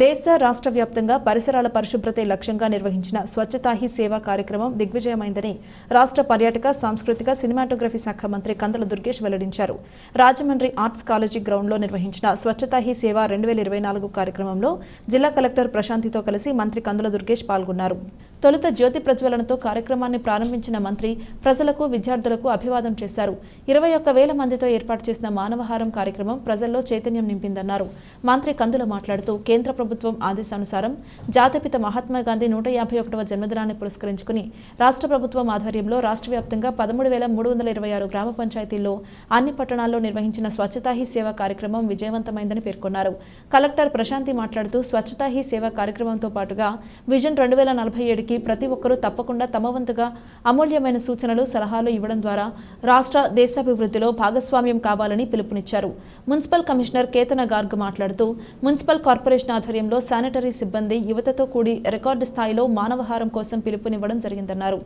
దేశ రాష్ట్ర వ్యాప్తంగా పరిసరాల పరిశుభ్రతే లక్ష్యంగా నిర్వహించిన స్వచ్ఛతాహి సేవా కార్యక్రమం దిగ్విజయమైందని రాష్ట్ర పర్యాటక సాంస్కృతిక సినిమాటోగ్రఫీ శాఖ మంత్రి కందుల దుర్గేష్ వెల్లడించారు. రాజమండ్రి ఆర్ట్స్ కాలేజీ గ్రౌండ్లో నిర్వహించిన స్వచ్ఛతాహి సేవ రెండు వేల ఇరవై నాలుగు కార్యక్రమంలో జిల్లా కలెక్టర్ ప్రశాంతితో కలిసి మంత్రి కందుల దుర్గేష్ పాల్గొన్నారు. తొలుత జ్యోతి ప్రజ్వలనతో కార్యక్రమాన్ని ప్రారంభించిన మంత్రి ప్రజలకు విద్యార్థులకు అభివాదం చేశారు. ఇరవై ఒక్క వేల మందితో ఏర్పాటు చేసిన మానవహారం కార్యక్రమం ప్రజల్లో చైతన్యం నింపిందన్నారు. మంత్రి కందుల మాట్లాడుతూ కేంద్ర ప్రభుత్వం ఆదేశానుసారం జాతిపిత మహాత్మా గాంధీ నూట యాభై ఒకటవ జన్మదినాన్ని పురస్కరించుకుని రాష్ట్ర ప్రభుత్వం ఆధ్వర్యంలో రాష్ట్ర వ్యాప్తంగా పదమూడు వేల మూడు వందల ఇరవై ఆరు గ్రామ పంచాయతీల్లో అన్ని పట్టణాల్లో నిర్వహించిన స్వచ్ఛతా హీ సేవ కార్యక్రమం విజయవంతమైందని పేర్కొన్నారు. కలెక్టర్ ప్రశాంతి మాట్లాడుతూ స్వచ్ఛతా హీ సేవ కార్యక్రమంతో పాటుగా విజన్ రెండు వేల నలభై ఏడుకి ప్రతి ఒక్కరూ తప్పకుండా తమ వంతుగా అమూల్యమైన సూచనలు సలహాలు ఇవ్వడం ద్వారా రాష్ట్ర దేశాభివృద్ధిలో భాగస్వామ్యం కావాలని పిలుపునిచ్చారు. మున్సిపల్ కమిషనర్ కేతన గార్గ్ మాట్లాడుతూ మున్సిపల్ కార్పొరేషన్ ఆధ్వర్యంలో శానిటరీ సిబ్బంది యువతతో కూడి రికార్డు స్థాయిలో మానవహారం కోసం పిలుపునివ్వడం జరిగిందన్నారు.